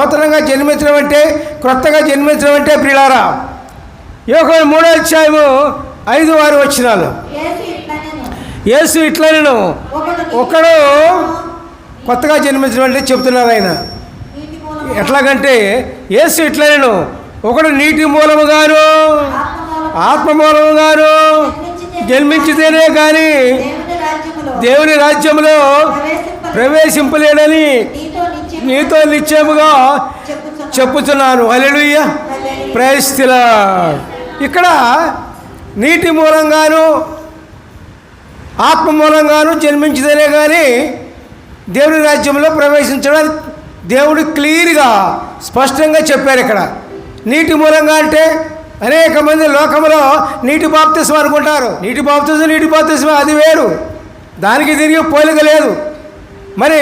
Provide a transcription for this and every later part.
నూతనంగా జన్మించడం అంటే క్రొత్తగా జన్మించడం అంటే ప్రియులారా యోగ మూడో అధ్యాయము ఐదు ఆరు వచ్చినాలు యేసు ఇట్లనెను. ఒకడు కొత్తగా జన్మించడం అంటే చెప్తున్నారు ఆయన. ఎట్లాగంటే యేసు ఇట్లనను. ఒకడు నీటి మూలముగాను ఆత్మ మూలము ఆత్మ మూలముగాను జన్మించితేనే కానీ దేవుని రాజ్యంలో ప్రవేశింప ప్రవేశింపలేడని నీతో నిత్యము నీతో నిశ్చయముగా చెప్పుచున్నాను. చెప్పుచున్నాను అలెలుయ్య హల్లెలూయా. ప్రయస్తిల ఇక్కడ నీటి మూలంగాను ఆత్మ మూలంగాను జన్మించితేనే కానీ దేవుని రాజ్యంలో ప్రవేశించడానికి దేవుడు క్లియర్గా స్పష్టంగా చెప్పారు ఇక్కడ. నీటి మూలంగా అంటే అనేక మంది లోకంలో నీటి బాప్తిస్మ అనుకుంటారు. నీటి బాప్తిస్మ నీటి బాప్తిస్మ అది వేరు. దానికి తిరిగి పోలిక లేదు. మరి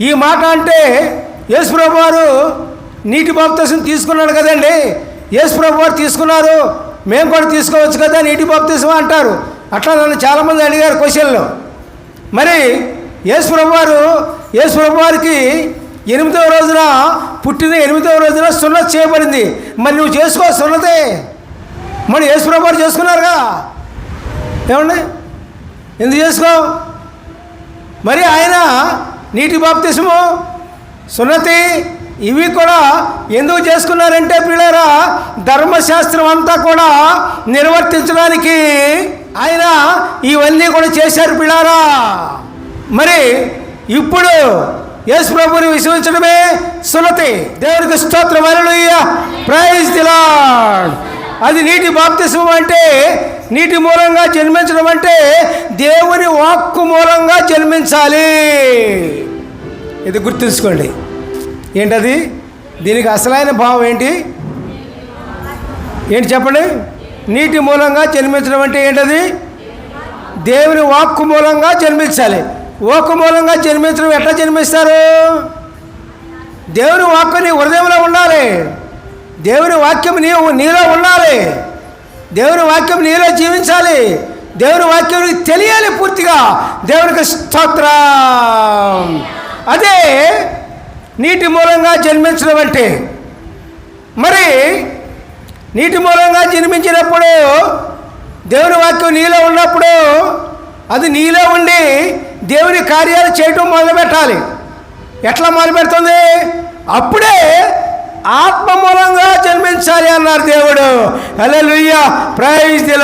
ఈ మాట అంటే యేసుప్రభు వారు నీటి బాప్తీసం తీసుకున్నాడు కదండి. యేసుప్రభు వారు తీసుకున్నారు. మేము కూడా తీసుకోవచ్చు కదా నీటి బాప్తీసం అంటారు. అట్లా నన్ను చాలామంది అడిగారు క్వశ్చన్లో. మరి యేసుప్రభు వారు యేసుప్రభు వారికి ఎనిమిదవ రోజున పుట్టిన ఎనిమిదవ రోజున సున్నత చేయబడింది. మరి నువ్వు చేసుకో సున్నతే. మరి యేసుప్రభు వారు చేసుకున్నారుగా? ఏమండి? ఎందుకు చేసుకో? మరి ఆయన నీటి బాప్తిసము సున్నతి ఇవి కూడా ఎందుకు చేసుకున్నారంటే పిల్లరా ధర్మశాస్త్రం అంతా కూడా నిర్వర్తించడానికి ఆయన ఇవన్నీ కూడా చేశారు పిల్లారా. మరి ఇప్పుడు యేసు ప్రభుని విశ్వసించడమే సున్నతి. దేవునికి స్తోత్రం హల్లెలూయ. ప్రైజ్ దిలా అది నీటి బాప్తిసం అంటే నీటి మూలంగా జన్మించడం అంటే వాక్కు మూలంగా జన్మించాలి. ఇది గుర్తుంచుకోండి. ఏంటది? దీనికి అసలైన భావం ఏంటి? ఏంటి చెప్పండి? నీటి మూలంగా జన్మించడం అంటే ఏంటది? దేవుని వాక్కు మూలంగా జన్మించాలి. వాక్కు మూలంగా జన్మించడం ఎట్లా జన్మిస్తారు? దేవుని వాక్కు నీ హృదయంలో ఉండాలి. దేవుని వాక్యం నీ నీలో ఉండాలి. దేవుని వాక్యం నీలో జీవించాలి. దేవుని వాక్యం తెలియాలి పూర్తిగా. దేవునికి స్తోత్రం. అదే నీటి మూలంగా జన్మించడం అంటే మరి నీటి మూలంగా జన్మించినప్పుడు దేవుని వాక్యం నీలో ఉన్నప్పుడు అది నీలో ఉండి దేవుని కార్యాలు చేయటం మొదలుపెట్టాలి. ఎట్లా మొదలుపెడుతుంది? అప్పుడే ఆత్మ మూలంగా జన్మించాలి అన్నారు దేవుడు. హల్లెలూయా. Praise the